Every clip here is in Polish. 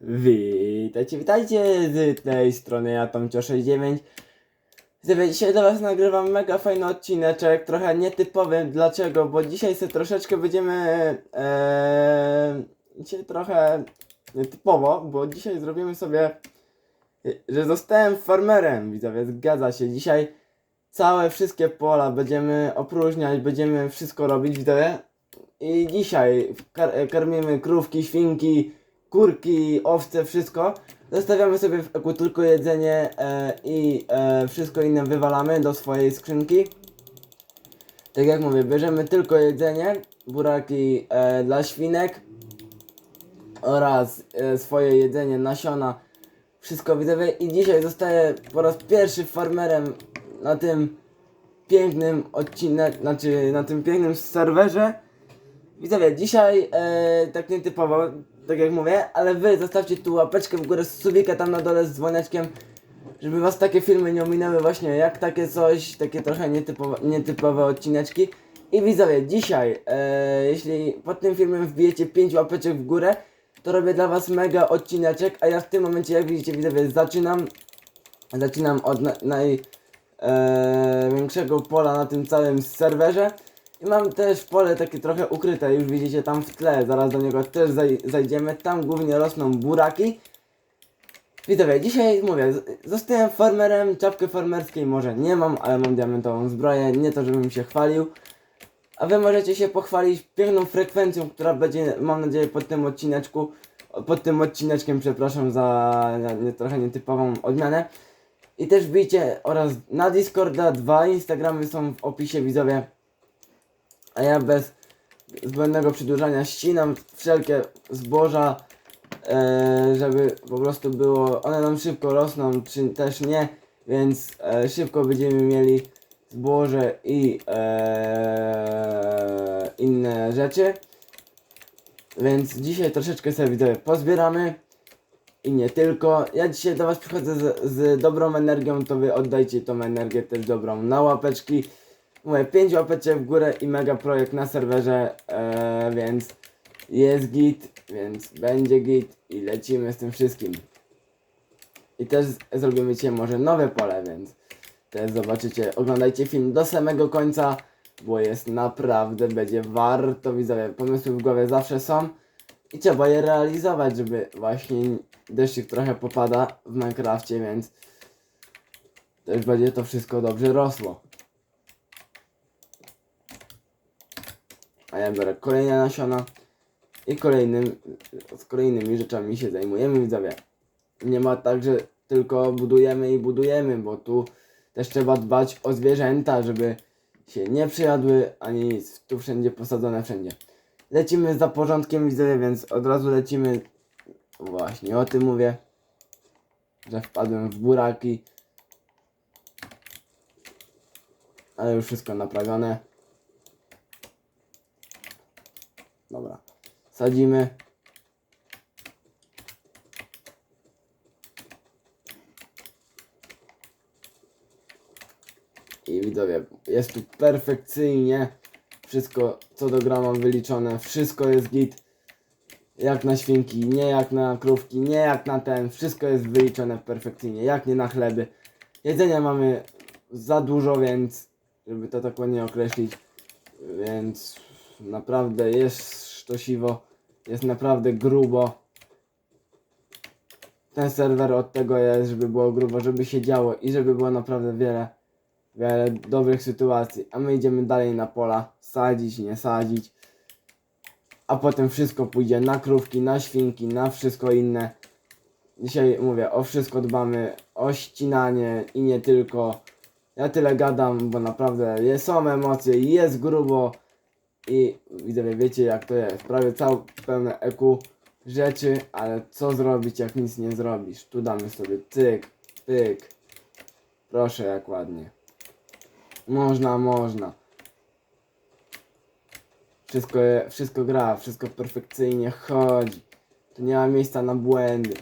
Witajcie, witajcie z tej strony ja Tomcio69 Sobie dzisiaj dla was nagrywam mega fajny odcineczek, trochę nietypowy, dlaczego? Bo dzisiaj sobie troszeczkę będziemy e, dzisiaj trochę nietypowo, bo dzisiaj zrobimy sobie, że zostałem farmerem, widzowie, zgadza się, dzisiaj całe wszystkie pola będziemy opróżniać, będziemy wszystko robić, widzowie. I dzisiaj kar karmimy krówki, świnki, kurki, owce, wszystko. Zostawiamy sobie w eku tylko jedzenie e, i e, wszystko inne wywalamy do swojej skrzynki. Tak jak mówię, bierzemy tylko jedzenie, buraki e, dla świnek oraz e, swoje jedzenie, nasiona, wszystko widzowie i dzisiaj zostaję po raz pierwszy farmerem na tym pięknym odcinek, znaczy na tym pięknym serwerze. Widzowie, dzisiaj e, tak nietypowo, tak jak mówię, ale wy zostawcie tu łapeczkę w górę, subika tam na dole z dzwoneczkiem, żeby was takie filmy nie ominęły właśnie, jak takie coś, takie trochę nietypowe, nietypowe odcineczki. I widzowie, dzisiaj, e, jeśli pod tym filmem wbijecie 5 łapeczek w górę, to robię dla was mega odcineczek, a ja w tym momencie, jak widzicie, widzowie, zaczynam, zaczynam od na, naj, e, pola na tym całym serwerze. Mam też pole takie trochę ukryte, już widzicie tam w tle, zaraz do niego też zaj zajdziemy. Tam głównie rosną buraki. Widzowie, dzisiaj mówię, zostałem farmerem, czapkę farmerskiej może nie mam, ale mam diamentową zbroję, nie to żebym się chwalił. A wy możecie się pochwalić piękną frekwencją, która będzie, mam nadzieję, pod tym odcineczku, pod tym odcineczkiem, przepraszam za nie, trochę nietypową odmianę. I też wbijcie oraz na Discorda, dwa Instagramy są w opisie widzowie. A ja bez zbędnego przedłużania ścinam wszelkie zboża, e, żeby po prostu było, one nam szybko rosną, czy też nie, więc e, szybko będziemy mieli zboże i e, inne rzeczy. Więc dzisiaj troszeczkę sobie widzowie pozbieramy i nie tylko. Ja dzisiaj do Was przychodzę z, z dobrą energią, to Wy oddajcie tą energię też dobrą na łapeczki. Mówię, 5 łapeczek w górę i mega projekt na serwerze, e, więc jest git, więc będzie git i lecimy z tym wszystkim. I też zrobimy dzisiaj może nowe pole, więc też zobaczycie, oglądajcie film do samego końca, bo jest naprawdę, będzie warto, widzowie, pomysły w głowie zawsze są i trzeba je realizować, żeby właśnie deszczyk trochę popada w Minecrafcie, więc też będzie to wszystko dobrze rosło. A ja biorę kolejne nasiona i kolejnym, z kolejnymi rzeczami się zajmujemy, widzowie. Nie ma tak, że tylko budujemy i budujemy, bo tu też trzeba dbać o zwierzęta, żeby się nie przyjadły, ani nic. Tu wszędzie posadzone, wszędzie. Lecimy za porządkiem, widzowie, więc od razu lecimy. Właśnie o tym mówię, że wpadłem w buraki. Ale już wszystko naprawione. Dobra. Sadzimy. I widzowie, jest tu perfekcyjnie. Wszystko co do grama wyliczone. Wszystko jest git. Jak na świnki, nie jak na krówki, nie jak na ten. Wszystko jest wyliczone perfekcyjnie. Jak nie na chleby. Jedzenia mamy za dużo, więc żeby to tak ładnie określić. Więc naprawdę jest sztosiwo. Jest naprawdę grubo. Ten serwer od tego jest, żeby było grubo, żeby się działo i żeby było naprawdę wiele, wiele dobrych sytuacji. A my idziemy dalej na pola, sadzić, nie sadzić. A potem wszystko pójdzie na krówki, na świnki, na wszystko inne. Dzisiaj mówię, o wszystko dbamy, o ścinanie i nie tylko. Ja tyle gadam, bo naprawdę są emocje, jest grubo. I widzowie, wiecie jak to jest. Prawie całe pełne EQ rzeczy, ale co zrobić jak nic nie zrobisz? Tu damy sobie cyk, pyk. Proszę jak ładnie. Można, można. Wszystko, wszystko gra, wszystko perfekcyjnie chodzi. Tu nie ma miejsca na błędy.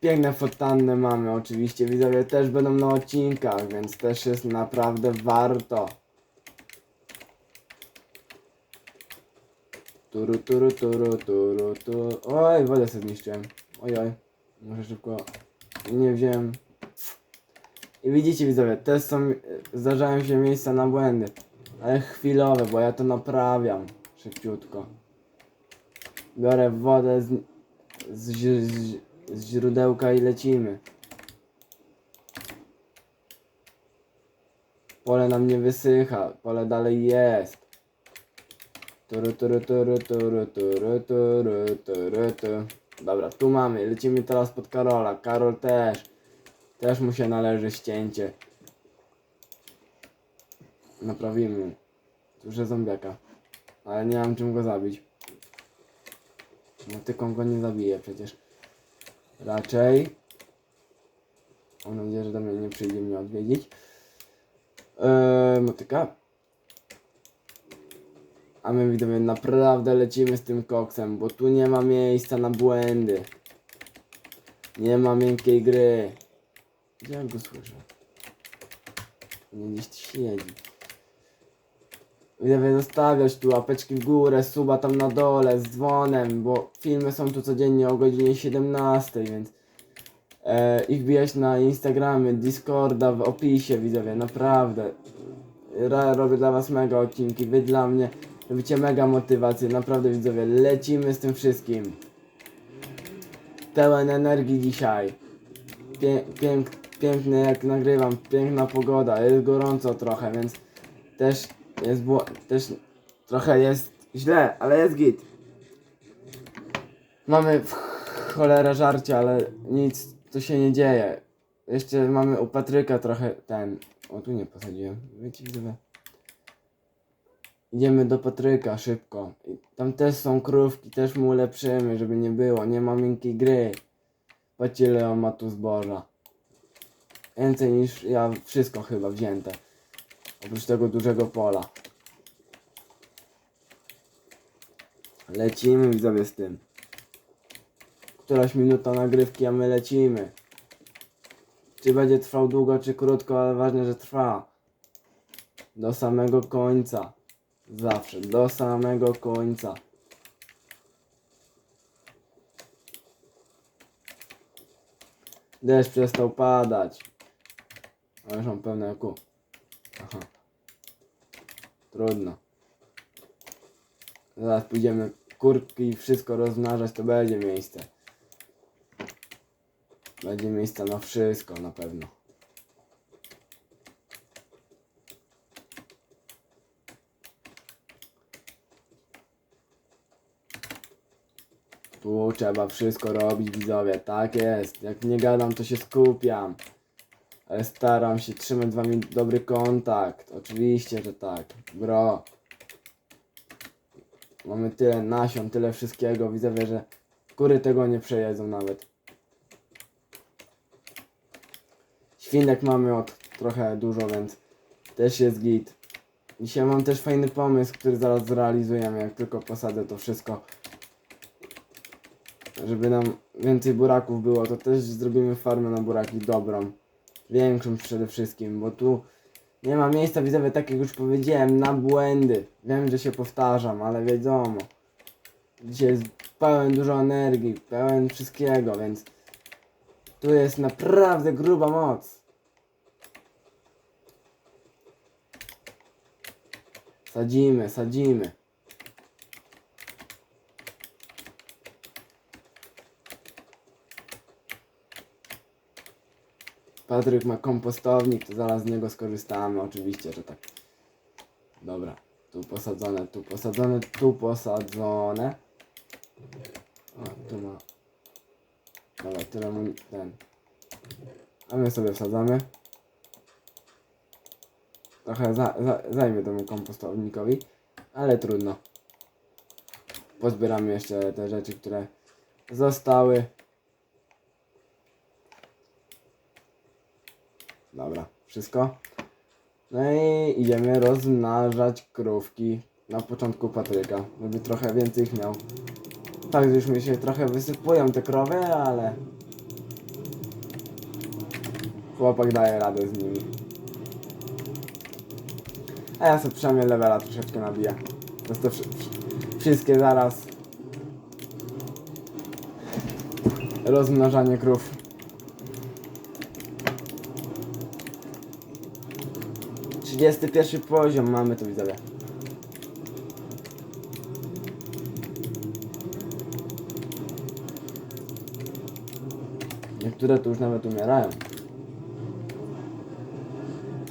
Piękne fotanny mamy oczywiście, widzowie też będą na odcinkach, więc też jest naprawdę warto. Turu, turu, turu, turu, turu. Oj, wodę sobie zniszczyłem. Oj, oj. Muszę szybko... Nie wziąłem... I widzicie widzowie, też są... Zdarzają się miejsca na błędy. Ale chwilowe, bo ja to naprawiam. Szybciutko. Biorę wodę z, z, z, z źródełka i lecimy. Pole nam nie wysycha, pole dalej jest. Turu, turu, turu, turu, turu, turu, turu, tu. Dobra, tu mamy, lecimy teraz pod Karola. Karol też. Też mu się należy ścięcie. Naprawimy. Duże zombiaka. Ale nie mam czym go zabić. Motyką go nie zabiję przecież. Raczej. Mam nadzieję, że do mnie nie przyjdzie mnie odwiedzić. Eee, motyka. A my widzowie naprawdę lecimy z tym koksem, bo tu nie ma miejsca na błędy. Nie ma miękkiej gry. Gdzie ja go słyszę? Nie gdzieś siedzi. Widzowie zostawiać tu łapeczki w górę, suba tam na dole z dzwonem, bo filmy są tu codziennie o godzinie 17, więc e, i wbijać na Instagramy, Discorda w opisie widzowie, naprawdę. Ra, robię dla was mega odcinki, wy dla mnie robicie mega motywację, naprawdę widzowie, lecimy z tym wszystkim. Pełen energii dzisiaj. Pię, pięk, piękny jak nagrywam, piękna pogoda, jest gorąco trochę, więc też jest było, też trochę jest źle, ale jest git. Mamy w cholerę żarcie, ale nic tu się nie dzieje. Jeszcze mamy u Patryka trochę ten. O tu nie posadziłem. Wiecie widzowie. Idziemy do Patryka szybko. Tam też są krówki, też mu ulepszymy, żeby nie było. Nie ma miękkiej gry. Patrzcie ile on ma tu zboża. Więcej niż ja wszystko chyba wzięte. Oprócz tego dużego pola. Lecimy widzowie z tym. Któraś minuta nagrywki, a my lecimy. Czy będzie trwał długo, czy krótko, ale ważne, że trwa. Do samego końca. Zawsze, do samego końca. Deszcz przestał padać. Ale już mam pełne ku. Aha. Trudno. Zaraz pójdziemy kurki i wszystko rozmnażać, to będzie miejsce. Będzie miejsce na wszystko na pewno. Tu trzeba wszystko robić widzowie, tak jest. Jak nie gadam to się skupiam. Ale staram się trzymać z wami dobry kontakt. Oczywiście, że tak. Bro. Mamy tyle nasion, tyle wszystkiego. Widzowie, że kury tego nie przejedzą nawet. Świnek mamy od trochę dużo, więc też jest git. Dzisiaj mam też fajny pomysł, który zaraz zrealizujemy, jak tylko posadzę to wszystko. Żeby nam więcej buraków było, to też zrobimy farmę na buraki dobrą. Większą przede wszystkim, bo tu nie ma miejsca widzowie, tak jak już powiedziałem, na błędy. Wiem, że się powtarzam, ale wiadomo. Dzisiaj jest pełen dużo energii, pełen wszystkiego, więc tu jest naprawdę gruba moc. Sadzimy, sadzimy. Patryk ma kompostownik, to zaraz z niego skorzystamy, oczywiście, że tak. Dobra, tu posadzone, tu posadzone, tu posadzone. O, tu ma. Dobra, tyle ten. A my sobie wsadzamy. Trochę za, za, zajmie temu kompostownikowi, ale trudno. Pozbieramy jeszcze te rzeczy, które zostały. Dobra, wszystko. No i idziemy rozmnażać krówki na początku Patryka, żeby trochę więcej ich miał. Tak, już mi się trochę wysypują te krowy, ale chłopak daje radę z nimi. A ja sobie przynajmniej levela troszeczkę nabiję. Wszy- wszy- wszystkie zaraz. Rozmnażanie krów. Trzydziesty pierwszy poziom mamy tu widzowie. Niektóre tu już nawet umierają.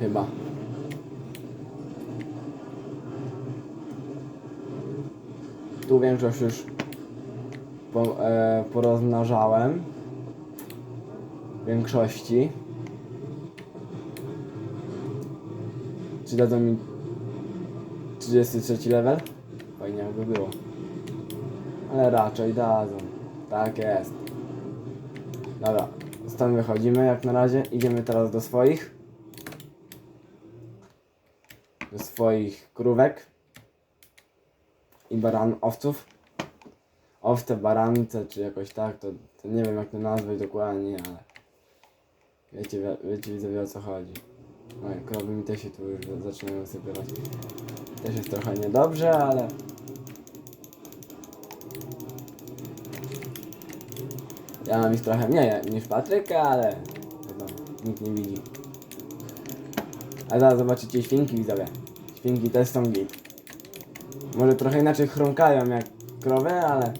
Chyba. Tu większość już po, e, porozmnażałem. W większości. Czy dadzą mi 33 level? Fajnie jakby było. Ale raczej dadzą. Tak jest. Dobra, stąd wychodzimy jak na razie. Idziemy teraz do swoich. Do swoich krówek. I baran owców. Owce, barance, czy jakoś tak, to, to nie wiem jak to nazwać dokładnie, ale wiecie, wie- wiecie widzowie o co chodzi. Oj, krowy mi też się tu już zaczynają sypywać. Też jest trochę niedobrze, ale... Ja mam ich trochę mniej niż Patryka, ale... nikt nie widzi. A zaraz zobaczycie świnki widzowie. Świnki też są git. Może trochę inaczej chrumkają jak krowy, ale...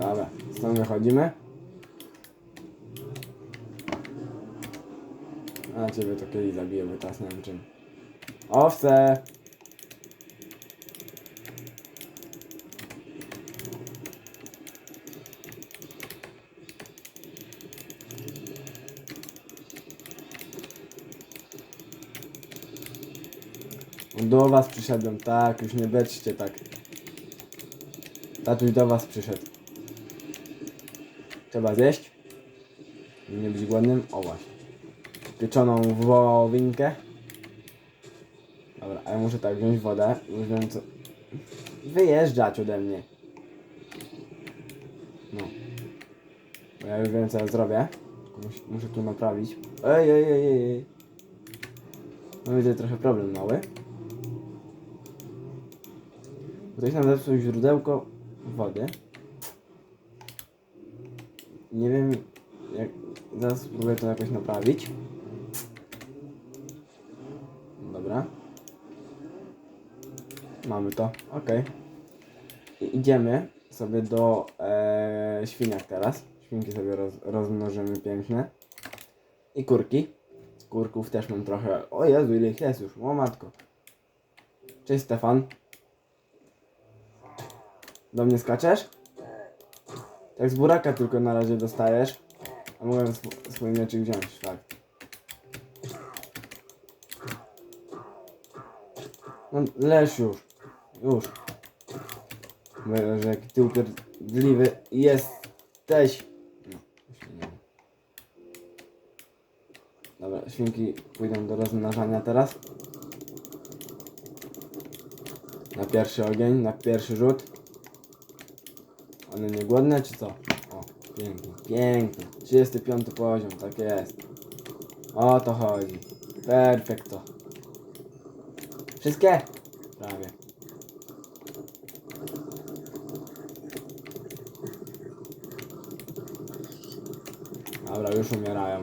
Dobra, stąd wychodzimy. A ciebie to kiedyś zabiję, bo teraz nie wiem czym. Owce! Do was przyszedłem, tak, już nie beczcie tak. Tatuś do was przyszedł. Trzeba zjeść. Nie być głodnym. O właśnie. Pieczoną wołowinkę. Dobra, a ja muszę tak wziąć wodę. Już wiem co... Wyjeżdżać ode mnie. No. Bo ja już wiem co ja zrobię. Muszę tu naprawić. Ej, ej, ej. ej. No widzę trochę problem mały. Ktoś nam zepsuł źródełko wody. Nie wiem jak... Zaraz spróbuję to jakoś naprawić. Dobra. Mamy to, ok. I idziemy sobie do e, świniak teraz. Świnki sobie roz, rozmnożymy piękne. I kurki. Kurków też mam trochę. O Jezu, ile ich jest już, o matko. Cześć Stefan. Do mnie skaczesz? Tak z buraka tylko na razie dostajesz. A mogłem sw- swój mieczyk wziąć, fakt. No leż już. Już. Mówię, że jaki ty upierdliwy jesteś. Dobra, świnki pójdą do rozmnażania teraz. Na pierwszy ogień, na pierwszy rzut. One nie głodne czy co? O, pięknie, pięknie. 35 poziom, tak jest. O to chodzi. Perfekto. Wszystkie? Prawie. Dobra, już umierają.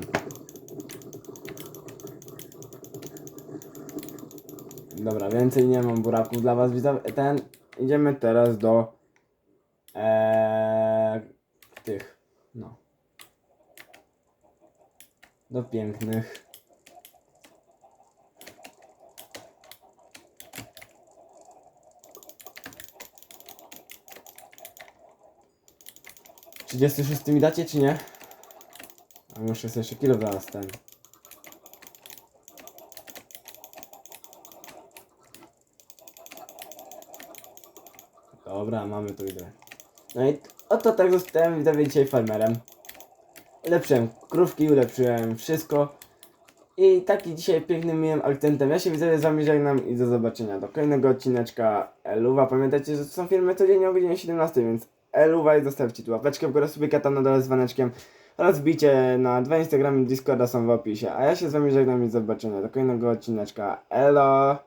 Dobra, więcej nie mam buraków dla was. Ten, idziemy teraz do eee, tych, no. Do pięknych. Trzydziesty szósty mi dacie, czy nie? A muszę sobie jeszcze kilo zaraz ten. Dobra, mamy to widać. No i oto tak zostałem widzowie dzisiaj farmerem. Ulepszyłem krówki, ulepszyłem wszystko. I taki dzisiaj pięknym miłym akcentem. Ja się widzowie z wami żegnam i do zobaczenia do kolejnego odcineczka Eluwa. Pamiętajcie, że to są filmy codziennie o godzinie 17, więc Eluwa i zostawcie tu łapeczkę w górę, subika tam na dole z dzwoneczkiem oraz wbijcie na dwa Instagramy Discorda są w opisie. A ja się z wami żegnam i do zobaczenia do kolejnego odcineczka. Elo!